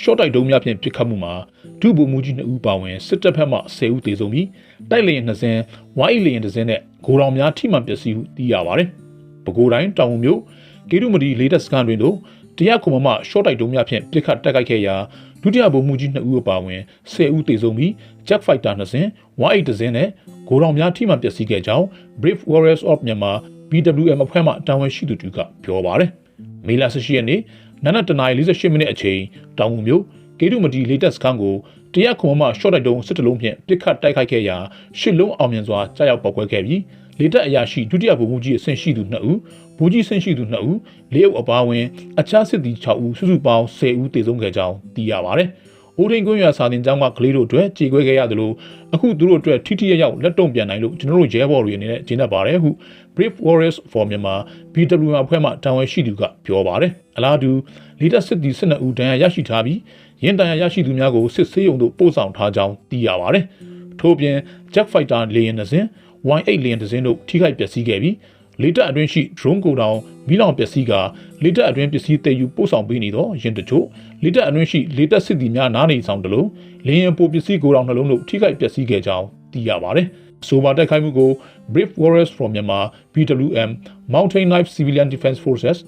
ရှော့တိုက်တုံးများဖြင့်ပစ်ခတ်မှုမှာဒုဗိုလ်မှူးကြီး2ဦးပါဝင်စစ်တပ်ဖက်မှ10ဦးသေဆုံးပြီးတိုက်လေယာဉ်2စင်းဝိုင်းလေယာဉ်2စင်းနဲ့ဂိုတော်များထိမှန်ပျက်စီးဟုသိရပါတယ်။ပဲခူးတိုင်းတောင်ငူမြို့ကေတုမတီလေးတက်စကန်တွင်တို့တရားခုံမမရှော့တိုက်တုံးများဖြင့်ပစ်ခတ်တိုက်ခိုက်ခဲ့ရာဒုတိယဗိုလ်မှူးကြီး2ဦးပါဝင်10ဦးသေဆုံးပြီး Jet Fighter 2စင်းဝိုင်း2စင်းနဲ့ဂိုတော်များထိမှန်ပျက်စီးခဲ့ကြောင်း Brave Warriors of Myanmar BWM အဖွဲ့မှတာဝန်ရှိသူတို့ကပြောပါတယ်။မေလ18ရက်နေ့ နနက်တနာရီ48မိနစ်အချိန်တောင်ငူမြို့ကေတုမတီလေးတက်စခန်းကိုတရားခုံမရှော့တိုက်တုံးစစ်တလုံးဖြင့်ပစ်ခတ်တိုက်ခိုက်ခဲ့ရာရှစ်လုံးအောင်မြင်စွာကြားရောက်ပောက်ကွဲခဲ့ပြီးလေတပ်အရာရှိဒုတိယဗိုလ်မှူးကြီးအဆင့်ရှိသူ2ဦးဗိုလ်ကြီးအဆင့်ရှိသူ2ဦးလေးအုပ်အပါအဝင်အခြားစစ်သည်6ဦးစုစုပေါင်း10ဦးသေဆုံးခဲ့ကြောင်းသိရပါတယ်။ အိုးထိန်ကွန်းရွာစာတင်ကျောင်းကကလေးတို့အတွက်ကြေခွဲခဲ့ရတယ်လို့အခုသူတို့အတွက်ထိထိရရောက်လက်တုံ့ပြန်နိုင်လို့ကျွန်တော်တို့ရဲဘော်တွေအနေနဲ့ဂျင်းတတ်ပါတယ်ဟု Brave Warriors for Myanmar BWM အဖွဲ့မှတာဝန်ရှိသူကပြောပါတယ်။အလားတူလီဒတ်စစ်သည်12ဦးဒဏ်ရာရရှိထားပြီးရင်တန်ရာရရှိသူများကိုစစ်ဆေးရုံသို့ပို့ဆောင်ထားကြောင်းသိရပါတယ်။ထို့ပြင် Jet Fighter လေယာဉ်တစ်စင်း Y8 လေယာဉ်တစ်စင်းတို့ထိခိုက်ပျက်စီးခဲ့ပြီး လေတပ်အတွင်းရှိ drone ကိုတောင်မိလောင်ပျက်စီးကလေတပ်အတွင်းပစ္စည်းတည်ယူပို့ဆောင်ပေးနေသောရင်တချို့လေတပ်အတွင်းရှိလေတပ်စစ်သည်များနားနေဆောင်တလို့လေယာဉ်ပိုပစ္စည်းကိုတောင်နှလုံးတို့ထိခိုက်ပျက်စီးခဲ့ကြောင်းသိရပါတယ်။ဆိုပါတက်ခိုက်မှုကို Brave Warriors from Myanmar BWM Mountain Knife Civilian Defense Forces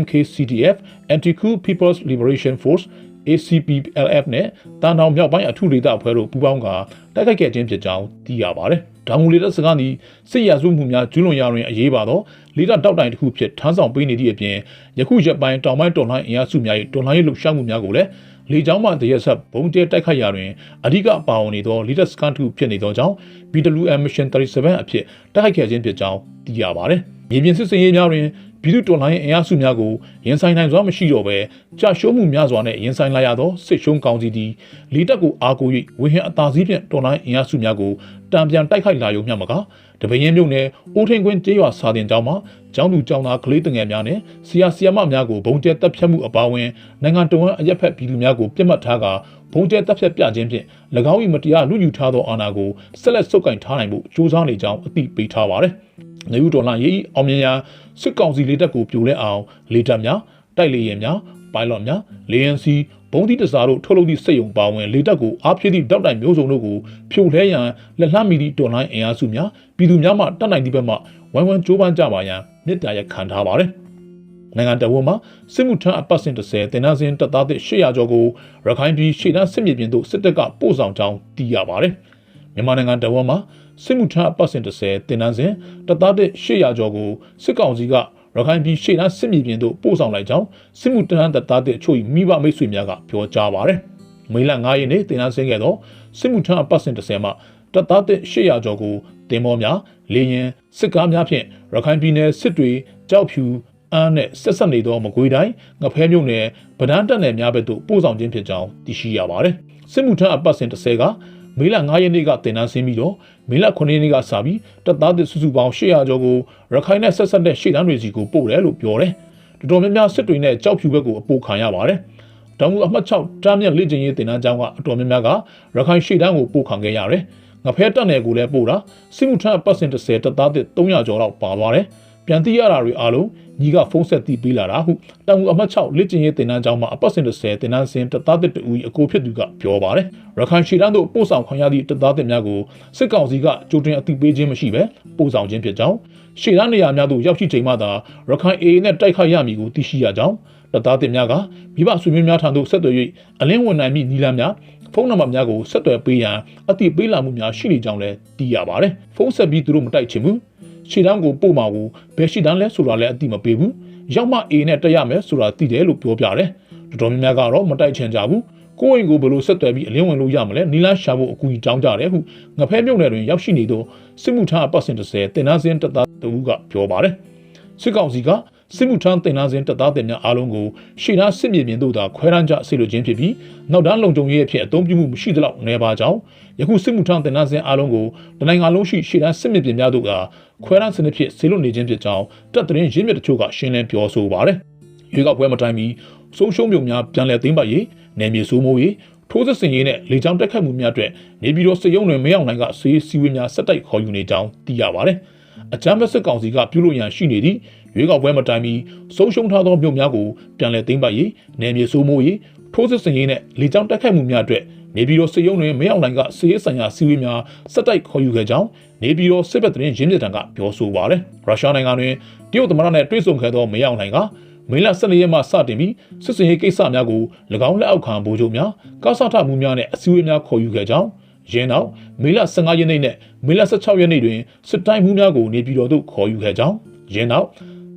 MKCDF Anti-Coup People's Liberation Force ACPLF နဲ့တန်တောင်မြောက်ပိုင်းအထုဒေသအဖွဲ့တို့ပူးပေါင်းကတိုက်ခိုက်ခဲ့ခြင်းဖြစ်ကြောင်းသိရပါတယ်။တောင်ငူလေတပ်စကားသည်စစ်ရာစုမှုများကျူးလွန်ရာတွင်အရေးပါသောလေတပ်တောက်တိုင်တစ်ခုဖြစ်ထမ်းဆောင်ပေးနေသည့်အပြင်ယခုရက်ပိုင်းတောင်ပိုင်းတော်လှန်အင်အားစုများ၏တော်လှန်ရေးလှုပ်ရှားမှုများကိုလည်းလေကြောင်းမှတရက်ဆက်ဘုံကျဲတိုက်ခိုက်ရာတွင်အဓိကအပါဝင်နေသောလေတပ်စကန်တစ်ခုဖြစ်နေသောကြောင့် BWM Mission 37အဖြစ်တိုက်ခိုက်ခဲ့ခြင်းဖြစ်ကြောင်းသိရပါတယ်။မြေပြင်စစ်စင်ရေးများတွင် ပြည်သူတော်လှန်ရေးအင်အားစုများကိုရင်ဆိုင်နိုင်စွာမရှိတော့ဘဲကြာရှုံးမှုများစွာနဲ့ရင်ဆိုင်လာရသောစစ်ရှုံးကောင်းစီသည်လီတက်ကိုအားကိုး၍ဝေဟင်အသာစီးဖြင့်တော်လှန်ရေးအင်အားစုများကိုတံပြန်တိုက်ခိုက်လာရုံမျှမကတပင်းမြုံနယ်အိုးထင်ကွင်းကျေးရွာစာတင်ကျောင်းမှာကျောင်းသူကျောင်းသားကလေးတငယ်များနဲ့ဆရာဆရာမများကိုဘုံကျဲတပ်ဖြတ်မှုအပါအဝင်နိုင်ငံတော်ဝန်အရက်ဖက်ပြည်သူများကိုပြစ်မှတ်ထားကာဘုံကျဲတပ်ဖြတ်ပြခြင်းဖြင့်၎င်း၏မတရားလူယူထားသောအာဏာကိုဆက်လက်ဆုပ်ကိုင်ထားနိုင်မှုစူးစမ်းနေကြောင်းအသိပေးထားပါတယ်။နေဦးဒေါ်လာရေးအောင်မြင်ရာစစ်ကောင်စီလေးတပ်ကိုပြိုလဲအောင်လေတပ်များတိုက်လေယာဉ်များပိုင်လော့များလေယာဉ်စီဘုံသီးတစားတို့ထုတ်လုပ်သည့်စိတ်ယုံပါဝင်လေတပ်ကိုအားဖြည့်သည့်တောက်တိုင်မျိုးစုံတို့ကိုဖြိုလဲရန်လက်လှမ်းမီသည့်တော်လိုင်းအင်အားစုများပြည်သူများမှတတ်နိုင်သည့်ဘက်မှဝိုင်းဝန်းကြိုးပမ်းကြပါရန်မြစ်တာရက်ခံထားပါတယ်။နိုင်ငံတော်ဝန်မှစစ်မှုထမ်းအပတ်စဉ်30တင်နန်းစဉ်တပ်သားသစ်800ကျော်ကိုရခိုင်ပြည်ရှေ့တန်းစစ်မြေပြင်သို့စစ်တပ်ကပို့ဆောင်ကြောင်းသိရပါတယ်။ မြန်မာနိုင်ငံတော်ဝန်မှစစ်မှုထမ်းအပတ်စဉ်30တင်နန်းစဉ်တပ်သားသစ်800ကျော်ကိုစစ်ကောင်စီကရခိုင်ပြည်ရှေ့တန်းစစ်မြေပြင်သို့ပို့ဆောင်လိုက်ကြောင်းစစ်မှုထမ်းတပ်သားတဲ့အချို့၏မိဘမိတ်ဆွေများကပြောကြားပါတယ်။မေလ9ရက်နေ့တင်နန်းဆင်းခဲ့သောစစ်မှုထမ်းအပတ်စဉ်30မှာတပ်သားတဲ့800ကျော်ကိုတင်မောများလေရင်စစ်ကားများဖြင့်ရခိုင်ပြည်နယ်စစ်တွေကြောက်ဖြူအန်းနဲ့ဆက်ဆက်နေသောမကွေးတိုင်းငဖဲမြို့နယ်ဗဒန်းတက်နယ်များဘက်သို့ပို့ဆောင်ခြင်းဖြစ်ကြောင်းသိရှိရပါတယ်။စစ်မှုထမ်းအပတ်စဉ်30က မေလ9ရက်နေ့ကတင်နန်းဆင်းပြီးတော့မေလ9ရက်နေ့ကစပြီးတပ်သားသစ်စုစုပေါင်း800ကျော်ကိုရခိုင်နဲ့ဆက်ဆက်တဲ့ရှေ့တန်းတွေစီကိုပို့တယ်လို့ပြောတယ်။တော်တော်များများစစ်တွေနဲ့ကြောက်ဖြူဘက်ကိုအပို့ခံရပါတယ်။တောင်ငူအမှတ်6တားမြက်လေ့ကျင့်ရေးတင်နန်းကျောင်းကအတော်များများကရခိုင်ရှေ့တန်းကိုပို့ခံခဲ့ရတယ်။ငဖဲတက်နယ်ကိုလည်းပို့တာစစ်မှုထမ်းပတ်စင်30တပ်သားသစ်300ကျော်လောက်ပါသွားတယ်။ ပြန်သိရတာတွေအားလုံးညီကဖုန်းဆက်တီးပေးလာတာဟုတောင်ငူအမှတ်6လေ့ကျင့်ရေးတင်နန်းကျောင်းမှာအပတ်စဉ်30တင်နန်းစဉ်တပ်သားသစ်တူအကိုဖြစ်သူကပြောပါတယ်။ရခိုင်ရှေ့တန်းတို့ပို့ဆောင်ခံရသည့်တပ်သားသစ်များကိုစစ်ကောင်စီကကြိုတင်အသိပေးခြင်းမရှိဘဲပို့ဆောင်ခြင်းဖြစ်ကြောင်းရှေ့တန်းနေရာများသို့ရောက်ရှိချိန်မှသာရခိုင် AA နဲ့တိုက်ခိုက်ရမည်ကိုသိရှိရကြောင်းတပ်သားသစ်များကမိဘဆွေမျိုးများထံသို့ဆက်သွယ်၍အလင်းဝင်နိုင်မည့်နီလန်းများဖုန်းနံပါတ်များကိုဆက်သွယ်ပေးရန်အသိပေးလာမှုများရှိနေကြောင်းလည်းသိရပါတယ်။ဖုန်းဆက်ပြီးသူတို့မတိုက်ချင်ဘူး။ ရှေ့တန်းကိုပို့မှာကိုဘယ်ရှေ့တန်းလဲဆိုတာလည်းအသိမပေးဘူး။ရောက်မှ A နဲ့တက်ရမယ်ဆိုတာသိတယ်လို့ပြောပြတယ်။တော်တော်များများကတော့မတိုက်ချင်ကြဘူး။ကိုယ့်အိမ်ကိုဘယ်လိုဆက်သွယ်ပြီးအလင်းဝင်လို့ရမလဲနီလန်းရှာဖို့အကူအညီတောင်းကြတယ်ဟုငဖဲမြုံနယ်တွင်ရောက်ရှိနေသောစစ်မှုထမ်းအပတ်စဉ်30တင်နန်းစင်းတပ်သားတဦးကပြောပါတယ်။စစ်ကောင်စီက စစ်မှုထမ်းတင်လာစဉ်တပ်သားတင်များအားလုံးကိုရှေ့နားစစ်မြေပြင်သို့သာခွဲရန်ကြဆေလိုခြင်းဖြစ်ပြီးနောက်တန်းလုံခြုံရေးအဖြစ်အသုံးပြုမှုမရှိသလောက်နေပါကြောင်းယခုစစ်မှုထမ်းတင်လာစဉ်အားလုံးကိုတနိုင်ငံလုံးရှိရှေ့နားစစ်မြေပြင်များသို့ကခွဲရန်စနစ်ဖြင့်ဆေလိုနေခြင်းဖြစ်ကြောင်းတပ်သတင်းရင်းမြစ်တချို့ကရှင်းလင်းပြောဆိုပါတယ်ရွေးကောက်ပွဲမတိုင်မီဆုံးရှုံးမြုံများပြန်လည်သိမ်းပိုက်ရေးနယ်မြေစိုးမိုးရေးထိုးစစ်ဆင်ရေးနဲ့လေကြောင်းတိုက်ခတ်မှုများအတွက်နေပြည်တော်စစ်ရုံးတွင်မရောက်နိုင်ကစေးစီဝေးများစက်တိုက်ခေါ်ယူနေကြောင်းသိရပါတယ်။ အကြမ်းဖက်စစ်ကောင်စီကပြုလုပ်ရန်ရှိနေသည့်ရွေးကောက်ပွဲမတိုင်မီဆုံးရှုံးထားသောမြို့များကိုပြန်လည်သိမ်းပိုက်ရေးနယ်မြေစိုးမိုးရေးထိုးစစ်ဆင်ရေးနဲ့လေကြောင်းတိုက်ခတ်မှုများအတွက်နေပြည်တော်စစ်ရုံးတွင်မရောက်နိုင်ကစေးဆိုင်ရာစီဝေးများစက်တိုက်ခေါ်ယူခဲ့ကြောင်းနေပြည်တော်စစ်ဘက်သတင်းရင်းမြစ်တံကပြောဆိုပါတယ်။ရုရှားနိုင်ငံတွင်တရုတ်သမ္မတနဲ့တွေ့ဆုံခဲ့သောမရောက်နိုင်ကမေလ14ရက်မှစတင်ပြီးစစ်စင်ရေးကိစ္စများကို၎င်းလက်အောက်ခံဗိုလ်ချုပ်များကားဆထမှုများနဲ့အစည်းအဝေးများခေါ်ယူခဲ့ကြောင်း ရင်းနောက်မေလ15ရက်နေ့နဲ့မေလ16ရက်နေ့တွင်စစ်တိုင်းမှုများကိုနေပြည်တော်သို့ခေါ်ယူခဲ့ကြောင်းရင်းနောက်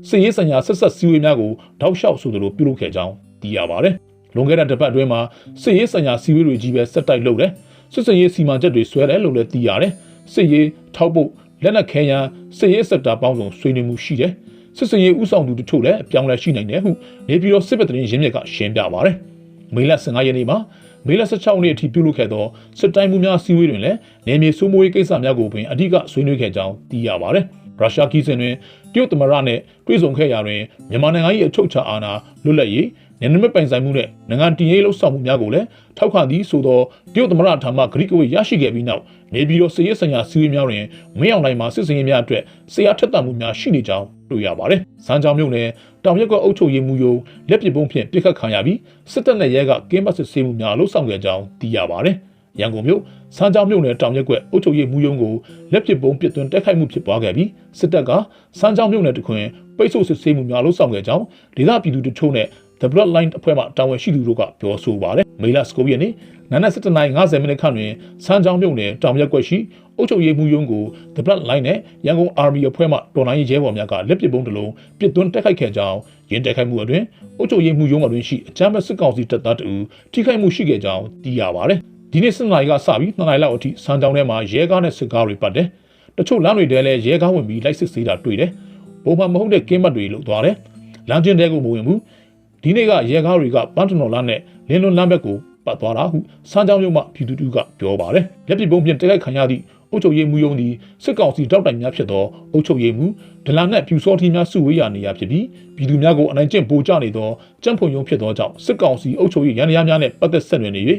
စစ်ရေးဆိုင်ရာဆက်ဆက်စည်းဝေးများကိုတောက်လျှောက်ဆိုသလိုပြုလုပ်ခဲ့ကြောင်းသိရပါတယ်။လွန်ခဲ့တဲ့တစ်ပတ်အတွင်းမှာစစ်ရေးဆိုင်ရာစည်းဝေးတွေကြီးပဲဆက်တိုက်လုပ်တယ်။စစ်စင်ရေးစီမံချက်တွေဆွဲတယ်လို့လည်းသိရတယ်။စစ်ရေးထောက်ပို့လက်နက်ခဲယမ်းစစ်ရေးစက်တာပေါင်းစုံဆွေးနွေးမှုရှိတယ်။စစ်စင်ရေးဥဆောင်သူတို့ချို့လည်းအပြောင်းလဲရှိနိုင်တယ်ဟုနေပြည်တော်စစ်ဘက်သတင်းရင်းမြစ်ကရှင်းပြပါတယ်။မေလ15ရက်နေ့မှာ မေလ16ရက်နေ့အထိပြုလုပ်ခဲ့သောစစ်တိုင်းမှုများစည်းဝေးတွင်လည်းနေမြေစိုးမိုးရေးကိစ္စများကိုပင်အဓိကဆွေးနွေးခဲ့ကြောင်းသိရပါတယ်။ရုရှားကီးစင်တွင်တရုတ်သမ္မတနှင့်တွေ့ဆုံခဲ့ရာတွင်မြန်မာနိုင်ငံ၏အချုပ်အခြာအာဏာလွတ်လပ်ရေးနယ်နိမိတ်ပိုင်ဆိုင်မှုနဲ့နိုင်ငံတည်ရေးလှုပ်ဆောင်မှုများကိုလည်းထောက်ခံသည်ဆိုသောတရုတ်သမ္မတထံမှဂရိကဝေရရှိခဲ့ပြီးနောက်နေပြည်တော်စစ်ရေးဆိုင်ရာစည်းဝေးများတွင်မင်းအောင်လှိုင်မှစစ်စင်ရေးများအတွက်ဆရာထက်သန်မှုများရှိနေကြောင်း တွေ့ရပါတယ်။စမ်းချောင်းမြို့နယ်တောင်ရက်ကွက်အုပ်ချုပ်ရေးမှူးယုံလက်ပစ်ပုံးဖြင့်ပြစ်ခတ်ခံရပြီးစစ်တပ်နဲ့ရဲကကင်းပတ်စစ်ဆေးမှုများလှုပ်ဆောင်ခဲ့ကြောင်းသိရပါတယ်။ရန်ကုန်မြို့စမ်းချောင်းမြို့နယ်တောင်ရက်ကွက်အုပ်ချုပ်ရေးမှူးယုံကိုလက်ပစ်ပုံးပစ်သွင်းတိုက်ခိုက်မှုဖြစ်ပွားခဲ့ပြီးစစ်တပ်ကစမ်းချောင်းမြို့နယ်တခွင်ပိတ်ဆို့စစ်ဆေးမှုများလှုပ်ဆောင်ခဲ့ကြောင်းဒေသပြည်သူတချို့နဲ့ The Bloodline အဖွဲ့မှတာဝန်ရှိသူတို့ကပြောဆိုပါတယ်။မေလ9ရက်နေ့နနက်7:50မိနစ်ခန့်တွင်စမ်းချောင်းမြို့နယ်တောင်ရက်ကွက်ရှိအုပ်ချုပ်ရေးမှူးရုံးကို The Bloodline နဲ့ရန်ကုန် Army အဖွဲ့မှတော်လိုင်းရေးရဲဘော်များကလက်ပစ်ပုံးတစ်လုံးပစ်သွင်းတိုက်ခိုက်ခဲ့ကြောင်းရင်းတိုက်ခိုက်မှုအတွင်းအုပ်ချုပ်ရေးမှူးရုံးအတွင်းရှိအကြမ်းဖက်စစ်ကောင်စီတပ်သားတို့ထိခိုက်မှုရှိခဲ့ကြောင်းသိရပါတယ်။ဒီနေ့စနေကစပြီး2နိုင်လောက်အထိစမ်းချောင်းထဲမှာရဲကားနဲ့စစ်ကားတွေပတ်တယ်။တချို့လမ်းတွေထဲလည်းရဲကားဝင်ပြီးလိုက်စစ်ဆေးတာတွေ့တယ်။ပုံမှန်မဟုတ်တဲ့ကင်းမတ်တွေလို့သွားတယ်။လမ်းချင်းတဲကိုမဝင်ဘူး။ ဒီနေ့ကရဲကားတွေကပန်းတနော်လမ်းနဲ့လင်းလွန်လမ်းဘက်ကိုပတ်သွားတာဟုစမ်းချောင်းရုံမှပြည်သူတူကပြောပါတယ်။လက်ပစ်ပုံးဖြင့်တိုက်ခိုက်ခံရသည့်အုပ်ချုပ်ရေးမှူးယုံသည်စစ်ကောင်စီတောက်တိုင်များဖြစ်သောအုပ်ချုပ်ရေးမှူးဒလန်နှင့်ပြူစောထီများစုဝေးရာနေရာဖြစ်ပြီးပြည်သူများကိုအနိုင်ကျင့်ပိုကြနေသောကြံ့ဖွံ့ရုံဖြစ်သောကြောင့်စစ်ကောင်စီအုပ်ချုပ်ရေးရန်ရာများနှင့်ပတ်သက်ဆက်နွယ်နေ၍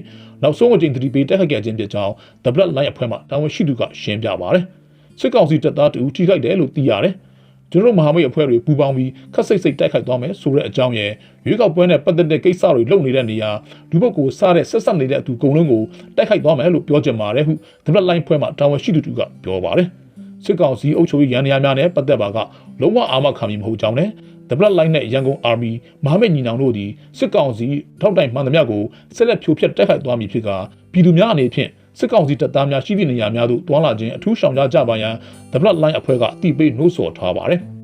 နောက်ဆုံးအကြိမ်သတိပေးတိုက်ခိုက်ခဲ့ခြင်းဖြစ်ကြောင်း The Blood Line အဖွဲ့မှတာဝန်ရှိသူကရှင်းပြပါတယ်။စစ်ကောင်စီတပ်သားတူထိခိုက်တယ်လို့သိရတယ်။ ကျွန်တော်တို့မဟာမိတ်အဖွဲ့တွေပူးပေါင်းပြီးခက်စိတ်စိတ်တိုက်ခိုက်သွားမယ်ဆိုတဲ့အကြောင်းရဲ့ရွေးကောက်ပွဲနဲ့ပတ်သက်တဲ့ကိစ္စတွေလုပ်နေတဲ့နေရာလူပုဂ္ဂိုလ်စားတဲ့ဆက်ဆက်နေတဲ့အတူကုံလုံးကိုတိုက်ခိုက်သွားမယ်လို့ပြောချင်ပါတယ်ဟု The Blood Line ဖွဲ့မှတာဝန်ရှိသူကပြောပါတယ်စစ်ကောင်စီအုပ်ချုပ်ရေးရန်ရာများနဲ့ပတ်သက်ပါကလုံးဝအာမခံမီမဟုတ်ကြောင်းနဲ့ The Blood Line နဲ့ရန်ကုန် Army မဟာမိတ်ညီနောင်တို့သည်စစ်ကောင်စီထောက်တိုင်မှန်သမျှကိုဆက်လက်ဖြိုဖျက်တိုက်ခိုက်သွားမည်ဖြစ်ကပြည်သူများအနေဖြင့် စစ်ကောင်စီတပ်သားများရှိသည့်နေရာများသို့တွာလာခြင်းအထူးရှောင်ကြကြပါရန် The Blood Line အဖွဲ့ကတည်ပြီးနှိုးဆော်ထားပါတယ်။